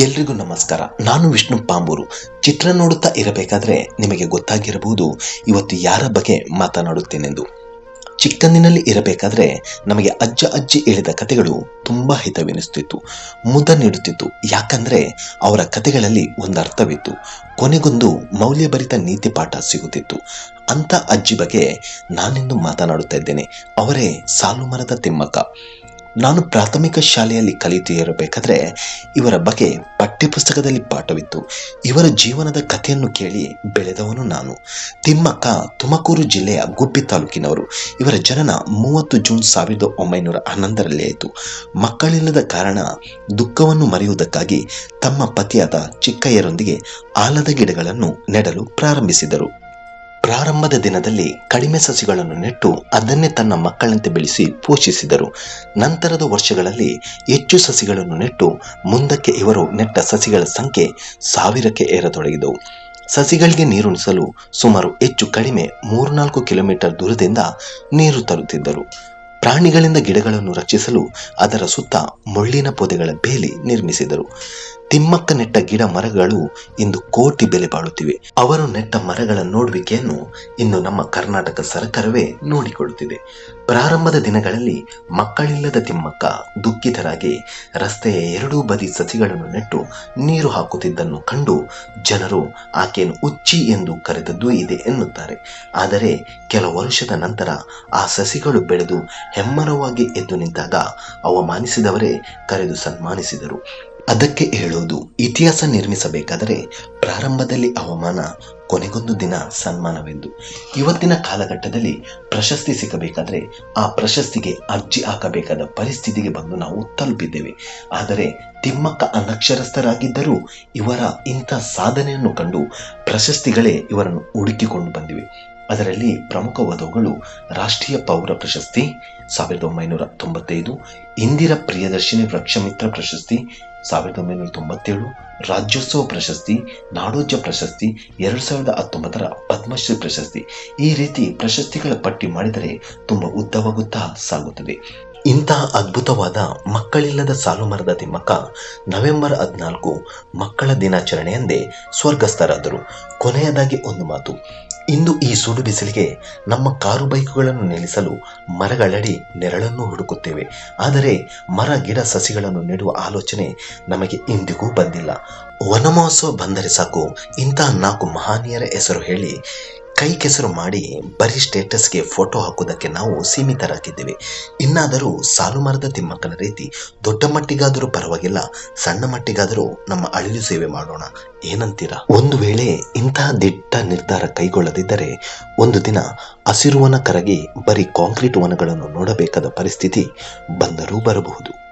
ಎಲ್ರಿಗೂ ನಮಸ್ಕಾರ. ನಾನು ವಿಷ್ಣು ಪಾಂಬೂರು. ಚಿತ್ರ ನೋಡುತ್ತಾ ಇರಬೇಕಾದ್ರೆ ನಿಮಗೆ ಗೊತ್ತಾಗಿರಬಹುದು, ಇವತ್ತು ಯಾರ ಬಗ್ಗೆ ಮಾತನಾಡುತ್ತೇನೆಂದು. ಚಿಕ್ಕಂದಿನಲ್ಲಿ ಇರಬೇಕಾದ್ರೆ ನಮಗೆ ಅಜ್ಜ ಅಜ್ಜಿ ಹೇಳಿದ ಕಥೆಗಳು ತುಂಬಾ ಹಿತವೆನಿಸುತ್ತಿತ್ತು ಮುದ ನೀಡುತ್ತಿತ್ತು. ಯಾಕಂದ್ರೆ ಅವರ ಕಥೆಗಳಲ್ಲಿ ಒಂದು ಅರ್ಥವಿತ್ತು, ಕೊನೆಗೊಂದು ಮೌಲ್ಯಭರಿತ ನೀತಿ ಪಾಠ ಸಿಗುತ್ತಿತ್ತು. ಅಂತ ಅಜ್ಜಿ ಬಗ್ಗೆ ನಾನಿಂದು ಮಾತನಾಡುತ್ತಿದ್ದೇನೆ ಅವರೇ ಸಾಲು ಮರದ ತಿಮ್ಮಕ್ಕ. ನಾನು ಪ್ರಾಥಮಿಕ ಶಾಲೆಯಲ್ಲಿ ಕಲಿತಿರಬೇಕಾದ್ರೆ ಇವರ ಬಗ್ಗೆ ಪಠ್ಯಪುಸ್ತಕದಲ್ಲಿ ಪಾಠವಿತ್ತು. ಇವರ ಜೀವನದ ಕಥೆಯನ್ನು ಕೇಳಿ ಬೆಳೆದವನು ನಾನು. ತಿಮ್ಮಕ್ಕ, ತುಮಕೂರು ಜಿಲ್ಲೆಯ ಗುಬ್ಬಿ ತಾಲೂಕಿನವರು. ಇವರ ಜನನ ಮೂವತ್ತು ಜೂನ್ ಸಾವಿರದ ಒಂಬೈನೂರ ಹನ್ನೊಂದರಲ್ಲಿ ಆಯಿತು. ಮಕ್ಕಳಿಲ್ಲದ ಕಾರಣ ದುಃಖವನ್ನು ಮರೆಯುವುದಕ್ಕಾಗಿ ತಮ್ಮ ಪತಿಯಾದ ಚಿಕ್ಕಯ್ಯರೊಂದಿಗೆ ಆಲದ ಗಿಡಗಳನ್ನು ನೆಡಲು ಪ್ರಾರಂಭಿಸಿದರು. ಪ್ರಾರಂಭದ ದಿನದಲ್ಲಿ ಕಡಿಮೆ ಸಸಿಗಳನ್ನು ನೆಟ್ಟು ಅದನ್ನೇ ತನ್ನ ಮಕ್ಕಳಂತೆ ಬೆಳೆಸಿ ಪೋಷಿಸಿದರು. ನಂತರದ ವರ್ಷಗಳಲ್ಲಿ ಹೆಚ್ಚು ಸಸಿಗಳನ್ನು ನೆಟ್ಟು ಮುಂದಕ್ಕೆ ಇವರು ನೆಟ್ಟ ಸಸಿಗಳ ಸಂಖ್ಯೆ ಸಾವಿರಕ್ಕೆ ಏರತೊಡಗಿದವು. ಸಸಿಗಳಿಗೆ ನೀರುಣಿಸಲು ಸುಮಾರು ಹೆಚ್ಚು ಕಡಿಮೆ ಮೂರ್ನಾಲ್ಕು ಕಿಲೋಮೀಟರ್ ದೂರದಿಂದ ನೀರು ತರುತ್ತಿದ್ದರು. ಪ್ರಾಣಿಗಳಿಂದ ಗಿಡಗಳನ್ನು ರಕ್ಷಿಸಲು ಅದರ ಸುತ್ತ ಮುಳ್ಳಿನ ಪೊದೆಗಳ ಬೇಲಿ ನಿರ್ಮಿಸಿದರು. ತಿಮ್ಮಕ್ಕ ನೆಟ್ಟ ಗಿಡ ಮರಗಳು ಇಂದು ಕೋಟಿ ಬೆಲೆ ಬಾಳುತ್ತಿವೆ. ಅವರು ನೆಟ್ಟ ಮರಗಳ ನೋಡುವಿಕೆಯನ್ನು ಇನ್ನು ನಮ್ಮ ಕರ್ನಾಟಕ ಸರ್ಕಾರವೇ ನೋಡಿಕೊಳ್ಳುತ್ತಿದೆ. ಪ್ರಾರಂಭದ ದಿನಗಳಲ್ಲಿ ಮಕ್ಕಳಿಲ್ಲದ ತಿಮ್ಮಕ್ಕ ದುಃಖಿತರಾಗಿ ರಸ್ತೆಯ ಎರಡೂ ಬದಿ ಸಸಿಗಳನ್ನು ನೆಟ್ಟು ನೀರು ಹಾಕುತ್ತಿದ್ದನ್ನು ಕಂಡು ಜನರು ಆಕೆಯನ್ನು ಉಚ್ಚಿ ಎಂದು ಕರೆದದ್ದು ಇದೆ ಎನ್ನುತ್ತಾರೆ. ಆದರೆ ಕೆಲ ವರ್ಷದ ನಂತರ ಆ ಸಸಿಗಳು ಬೆಳೆದು ಹೆಮ್ಮರವಾಗಿ ಎದ್ದು ನಿಂತಾಗ ಅವಮಾನಿಸಿದವರೇ ಕರೆದು ಸನ್ಮಾನಿಸಿದರು. ಅದಕ್ಕೆ ಹೇಳುವುದು ಇತಿಹಾಸ ನಿರ್ಮಿಸಬೇಕಾದರೆ ಪ್ರಾರಂಭದಲ್ಲಿ ಅವಮಾನ, ಕೊನೆಗೊಂದು ದಿನ ಸನ್ಮಾನವೆಂದು. ಇವತ್ತಿನ ಕಾಲಘಟ್ಟದಲ್ಲಿ ಪ್ರಶಸ್ತಿ ಸಿಗಬೇಕಾದರೆ ಆ ಪ್ರಶಸ್ತಿಗೆ ಅರ್ಜಿ ಹಾಕಬೇಕಾದ ಪರಿಸ್ಥಿತಿಗೆ ಬಂದು ನಾವು ತಲುಪಿದ್ದೇವೆ. ಆದರೆ ತಿಮ್ಮಕ್ಕ ಅನಕ್ಷರಸ್ಥರಾಗಿದ್ದರೂ ಇವರ ಇಂಥ ಸಾಧನೆಯನ್ನು ಕಂಡು ಪ್ರಶಸ್ತಿಗಳೇ ಇವರನ್ನು ಹುಡುಕಿಕೊಂಡು ಬಂದಿವೆ. ಅದರಲ್ಲಿ ಪ್ರಮುಖವಾದವುಗಳು ರಾಷ್ಟ್ರೀಯ ಪೌರ ಪ್ರಶಸ್ತಿ, ಸಾವಿರದ ಒಂಬೈನೂರ ತೊಂಬತ್ತೈದು, ಇಂದಿರಾ ಪ್ರಿಯದರ್ಶಿನಿ ವೃಕ್ಷಮಿತ್ರ ಪ್ರಶಸ್ತಿ, ಸಾವಿರದ ಒಂಬೈನೂರ ತೊಂಬತ್ತೇಳು, ರಾಜ್ಯೋತ್ಸವ ಪ್ರಶಸ್ತಿ, ನಾಡೋಜ ಪ್ರಶಸ್ತಿ, ಎರಡು ಸಾವಿರದ ಹತ್ತೊಂಬತ್ತರ ಪದ್ಮಶ್ರೀ ಪ್ರಶಸ್ತಿ. ಈ ರೀತಿ ಪ್ರಶಸ್ತಿಗಳ ಪಟ್ಟಿ ಮಾಡಿದರೆ ತುಂಬ ಉದ್ದವಾಗುತ್ತಾ ಸಾಗುತ್ತದೆ. ಇಂತಹ ಅದ್ಭುತವಾದ ಮಕ್ಕಳಿಲ್ಲದ ಸಾಲು ಮರದ ತಿಮ್ಮಕ್ಕ ನವೆಂಬರ್ ಹದಿನಾಲ್ಕು ಮಕ್ಕಳ ದಿನಾಚರಣೆಯಂದೇ ಸ್ವರ್ಗಸ್ಥರಾದರು. ಕೊನೆಯದಾಗಿ ಒಂದು ಮಾತು. ಇಂದು ಈ ಸುಡು ಬಿಸಿಲಿಗೆ ನಮ್ಮ ಕಾರು ಬೈಕುಗಳನ್ನು ನಿಲ್ಲಿಸಲು ಮರಗಳಡಿ ನೆರಳನ್ನು ಹುಡುಕುತ್ತೇವೆ. ಆದರೆ ಮರ, ಗಿಡ, ಸಸಿಗಳನ್ನು ನೆಡುವ ಆಲೋಚನೆ ನಮಗೆ ಇಂದಿಗೂ ಬಂದಿಲ್ಲ. ವನಮಹೋತ್ಸವ ಬಂದರೆ ಸಾಕು ಇಂತಹ ನಾಲ್ಕು ಮಹಾನೀಯರ ಹೆಸರು ಹೇಳಿ ಕೈ ಕೆಸರು ಮಾಡಿ ಬರೀ ಸ್ಟೇಟಸ್ಗೆ ಫೋಟೋ ಹಾಕುವುದಕ್ಕೆ ನಾವು ಸೀಮಿತರಾಗಿದ್ದೇವೆ. ಇನ್ನಾದರೂ ಸಾಲು ಮರದ ತಿಮ್ಮಕ್ಕನ ರೀತಿ ದೊಡ್ಡ ಮಟ್ಟಿಗಾದರೂ ಪರವಾಗಿಲ್ಲ, ಸಣ್ಣ ಮಟ್ಟಿಗಾದರೂ ನಮ್ಮ ಅಳಿಲು ಸೇವೆ ಮಾಡೋಣ. ಏನಂತೀರಾ? ಒಂದು ವೇಳೆ ಇಂತಹ ದಿಟ್ಟ ನಿರ್ಧಾರ ಕೈಗೊಳ್ಳದಿದ್ದರೆ ಒಂದು ದಿನ ಹಸಿರುವನ ಕರಗಿ ಬರೀ ಕಾಂಕ್ರೀಟ್ ವನಗಳನ್ನು ನೋಡಬೇಕಾದ ಪರಿಸ್ಥಿತಿ ಬಂದರೂ ಬರಬಹುದು.